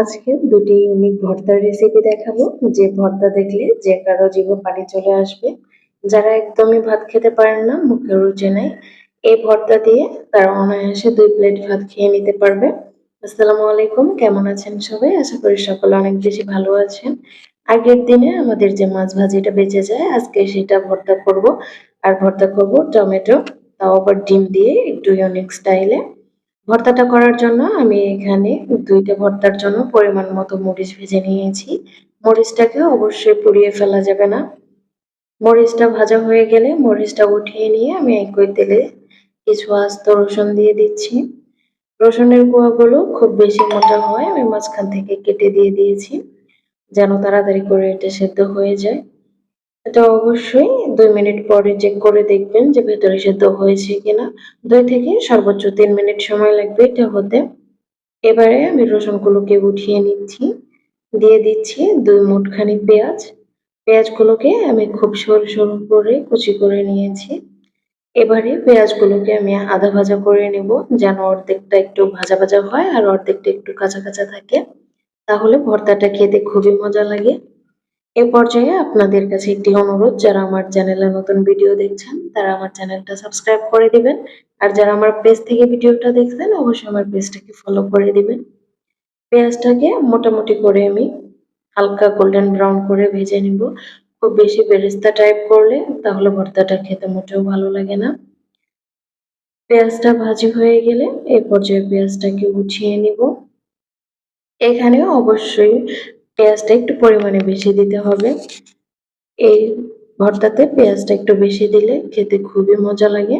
আজকে দুটি ইউনিক ভর্তার রেসিপি দেখাবো। যে ভর্তা দেখলে যে কারও জিভে পানি চলে আসবে। যারা একদমই ভাত খেতে পারেন না, মুখে রুচে নেয় এই ভর্তা দিয়ে তারা অনায়াসে দুই প্লেট ভাত খেয়ে নিতে পারবে। আসসালামু আলাইকুম, কেমন আছেন সবাই? আশা করি সকলে অনেক বেশি ভালো আছেন। আগের দিনে আমাদের যে মাছ ভাজিটা বেঁচে যায়, আজকে সেটা ভর্তা করব। আর ভর্তা করব টমেটো, তাও আবার ডিম দিয়ে একটু ইউনিক স্টাইলে ভর্তাটা করার জন্য আমি এখানে দুইটা ভর্তার জন্য পরিমাণ মতো মরিচ ভেজে নিয়েছি। মরিচটাকে অবশ্যই পুড়িয়ে ফেলা যাবে না। মরিচটা ভাজা হয়ে গেলে মরিচটা উঠিয়ে নিয়ে আমি একই তেলে কিছু আস্ত রসুন দিয়ে দিচ্ছি। রসুনের কুয়াগুলো খুব বেশি মোটা হয়, আমি মাঝখান থেকে কেটে দিয়ে দিয়েছি, যেন তাড়াতাড়ি করে এটা সেদ্ধ হয়ে যায়। এটা অবশ্যই দুই মিনিট পরে চেক করে দেখবেন যে ভেতরে সেদ্ধ হয়েছে কিনা। দুই থেকে সর্বোচ্চ তিন মিনিট সময় লাগবে এটা হতে। এবারে আমি রসুনগুলোকে উঠিয়ে নিচ্ছি। দিয়ে দিচ্ছি দুই মুঠখানি পেঁয়াজ। পেঁয়াজগুলোকে আমি খুব সরু সরু করে কুচি করে নিয়েছি। এবারে পেঁয়াজগুলোকে আমি আধা ভাজা করে নেব যেন অর্ধেকটা একটু ভাজা ভাজা হয় আর অর্ধেকটা একটু কাঁচা কাঁচা থাকে। তাহলে ভর্তাটা খেতে খুবই মজা লাগে। এ পর্যায়ে আপনাদের কাছে একটি অনুরোধ, যারা আমার চ্যানেলে নতুন ভিডিও দেখছেন, তারা আমার চ্যানেলটা সাবস্ক্রাইব করে দিবেন। আর যারা আমার পেজ থেকে ভিডিওটা দেখছেন, অবশ্যই আমার পেজটাকে ফলো করে দিবেন। পেঁয়াজটাকে মোটামুটি করে আমি হালকা গোল্ডেন ব্রাউন করে ভেজে নিব। খুব বেশি বেরেস্তা টাইপ করলে তাহলে ভর্তাটা খেতে মোটেও ভালো লাগে না। পেঁয়াজটা ভাজি হয়ে গেলে এই পর্যায়ে পেঁয়াজটাকে উঠিয়ে নিব। এখানে অবশ্যই পেঁয়াজটা একটু পরিমাণে বেশি দিতে হবে। এই ভর্তাতে পেঁয়াজটা একটু বেশি দিলে খেতে খুবই মজা লাগে।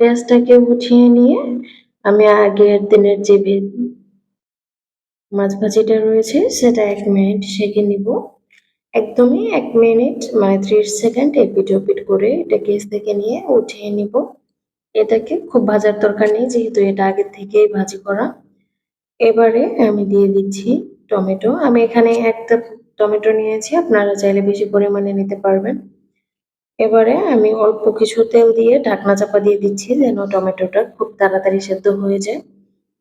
পেঁয়াজটাকে উঠিয়ে নিয়ে আমি আগের দিনের যে মাছ ভাজিটা রয়েছে সেটা এক মিনিট সেঁকে নিব। একদমই এক মিনিট মানে ত্রিশ সেকেন্ড এপিট ওপিট করে এটা গ্যাস থেকে নিয়ে উঠিয়ে নিব। এটাকে খুব ভাজার দরকার নেই, যেহেতু এটা আগে থেকেই ভাজি করা। এবারে আমি দিয়ে দিচ্ছি টমেটো। আমি এখানে একটা টমেটো নিয়েছি, আপনারা চাইলে বেশি পরিমাণে নিতে পারবেন। এবারে আমি অল্প কিছু তেল দিয়ে ঢাকনা চাপা দিয়ে দিচ্ছি যেন টমেটোটা খুব তাড়াতাড়ি সেদ্ধ হয়ে যায়।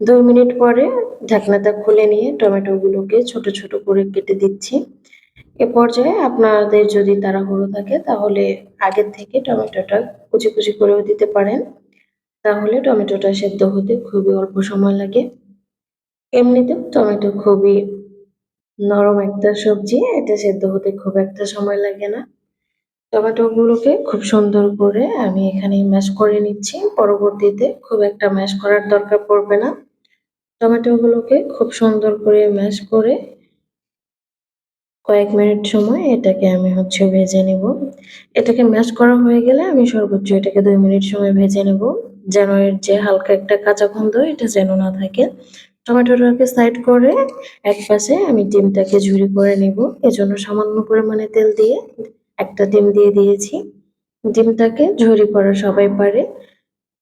দুই মিনিট পরে ঢাকনাটা খুলে নিয়ে টমেটোগুলোকে ছোট ছোট করে কেটে দিচ্ছি। এ পর্যায়ে আপনাদের যদি তাড়াহুড়ো থাকে, তাহলে আগের থেকে টমেটোটা কুচি কুচি করেও দিতে পারেন। তাহলে টমেটোটা সেদ্ধ হতে খুবই অল্প সময় লাগে। এমনিতেও টমেটো খুবই নরম একটা সবজি, এটা সেদ্ধ হতে খুব একটা সময় লাগে না। টমেটোগুলোকে খুব সুন্দর করে আমি এখানে ম্যাশ করে নিচ্ছি। পরবর্তীতে খুব একটা ম্যাশ করার দরকার পড়বে না। টমেটোগুলোকে খুব সুন্দর করে ম্যাশ করে কয়েক মিনিট সময় এটাকে আমি হচ্ছে ভেজে নেব। এটাকে ম্যাশ করা হয়ে গেলে আমি সর্বোচ্চ এটাকে দুই মিনিট সময় ভেজে নেব। যেন এর যে হালকা একটা কাঁচা গন্ধ, এটা যেন না থাকে। টমেটোটাকে সাইড করে এক পাশে আমি ডিমটাকে ঝুরি করে নেব। এজন্য সামান্য পরিমাণে তেল দিয়ে একটা ডিম দিয়ে দিয়েছি। ডিমটাকে ঝুরি করা সবাই পারে।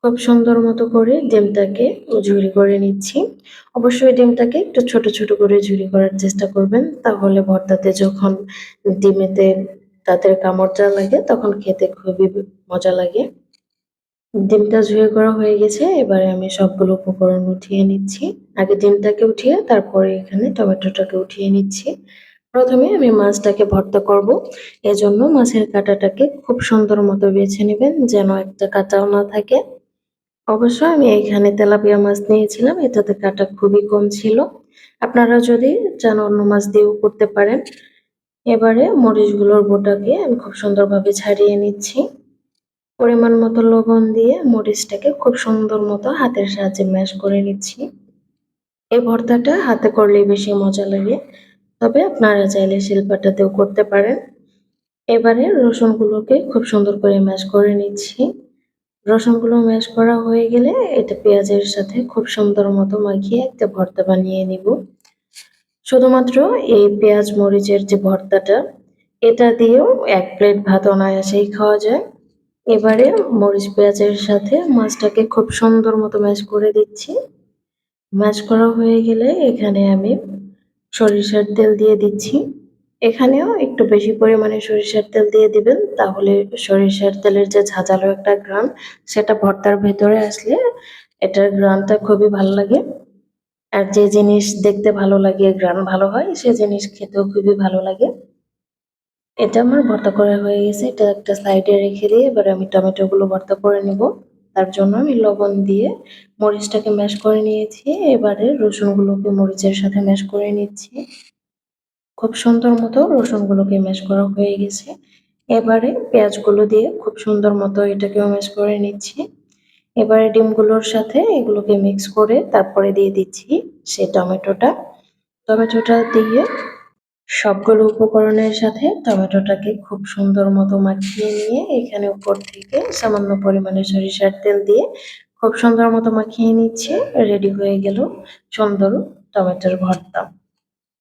খুব সুন্দর মতো করে ডিমটাকে ঝুরি করে নিচ্ছি। অবশ্যই ডিমটাকে একটু ছোট ছোট করে ঝুরি করার চেষ্টা করবেন। তাহলে ভর্তাতে যখন ডিমেতে তাদের কামড়টা লাগে, তখন খেতে খুবই মজা লাগে। ডিমটা ঝুয়ে করা হয়ে গেছে, এবারে আমি সবগুলো উপকরণ উঠিয়ে নিচ্ছি। আগে ডিমটাকে উঠিয়ে তারপরে এখানে টমেটোটাকে উঠিয়ে নিচ্ছি। প্রথমে আমি মাছটাকে ভর্তা করব। এজন্য মাছের কাঁটাটাকে খুব সুন্দর মতো বেছে নেবেন, যেন একটা কাঁটাও না থাকে। অবশ্য আমি এখানে তেলাপিয়া মাছ নিয়েছিলাম, এটাতে কাটা খুবই কম ছিল। আপনারা যদি চান অন্য মাছ দিয়েও করতে পারেন। এবারে মরিচগুলোর বোটাকে আমি খুব সুন্দরভাবে ছাড়িয়ে নিচ্ছি। পরিমাণ মতো লবণ দিয়ে মরিচটাকে খুব সুন্দর মতো হাতের সাহায্যে ম্যাশ করে নিচ্ছি। এই ভর্তাটা হাতে করলে বেশি মজা লাগে। তবে আপনারা চাইলে শিল্পাটাতেও করতে পারেন। এবারে রসুনগুলোকে খুব সুন্দর করে ম্যাশ করে নিচ্ছি। রসুনগুলো ম্যাশ করা হয়ে গেলে এটা পেঁয়াজের সাথে খুব সুন্দর মতো মাখিয়ে একটা ভর্তা বানিয়ে নিব। শুধুমাত্র এই পেঁয়াজ মরিচের যে ভর্তাটা, এটা দিয়েও এক প্লেট ভাত অনায়াসেই খাওয়া যায়। এবারে মরিচ পেঁয়াজের সাথে মাছটাকে খুব সুন্দর মতো ম্যাশ করে দিচ্ছি। ম্যাশ করা হয়ে গেলে এখানে আমি সরিষার তেল দিয়ে দিচ্ছি। এখানেও একটু বেশি পরিমাণে সরিষার তেল দিয়ে দিবেন, তাহলে সরিষার তেলের যে ঝাঁঝালো একটা গ্রান সেটা ভর্তার ভেতরে আসলে এটার গ্রানটা খুবই ভালো লাগে। আর যে জিনিস দেখতে ভালো লাগে গ্রান ভালো হয়, সে জিনিস খেতেও খুবই ভালো লাগে। এটা আমার ভর্তা করা হয়ে গেছে। এটা একটা সাইডে রেখে দিয়ে এবার আমি টমেটো গুলো ভর্তা করে নিব। তার জন্য আমি লবণ দিয়ে মরিচটাকে ম্যাশ করে নিয়েছি। এবারে রসুন গুলোকে মরিচের সাথে ম্যাশ করে নিচ্ছি। খুব সুন্দর মতো রসুন গুলোকে ম্যাশ করা হয়ে গেছে। এবারে পেঁয়াজগুলো দিয়ে খুব সুন্দর মতো এটাকেও ম্যাশ করে নিচ্ছি। এবারে ডিমগুলোর সাথে এগুলোকে মিক্স করে তারপরে দিয়ে দিচ্ছি সে টমেটোটা। টমেটোটা দিয়ে সবগুলো উপকরণের সাথে টমেটোটাকে খুব সুন্দর মতো মাখিয়ে নিয়ে এখানে উপর থেকে সামান্য পরিমাণে সরিষার তেল দিয়ে খুব সুন্দর মতো মাখিয়ে নিচ্ছে। রেডি হয়ে গেল সুন্দর টমেটোর ভর্তা।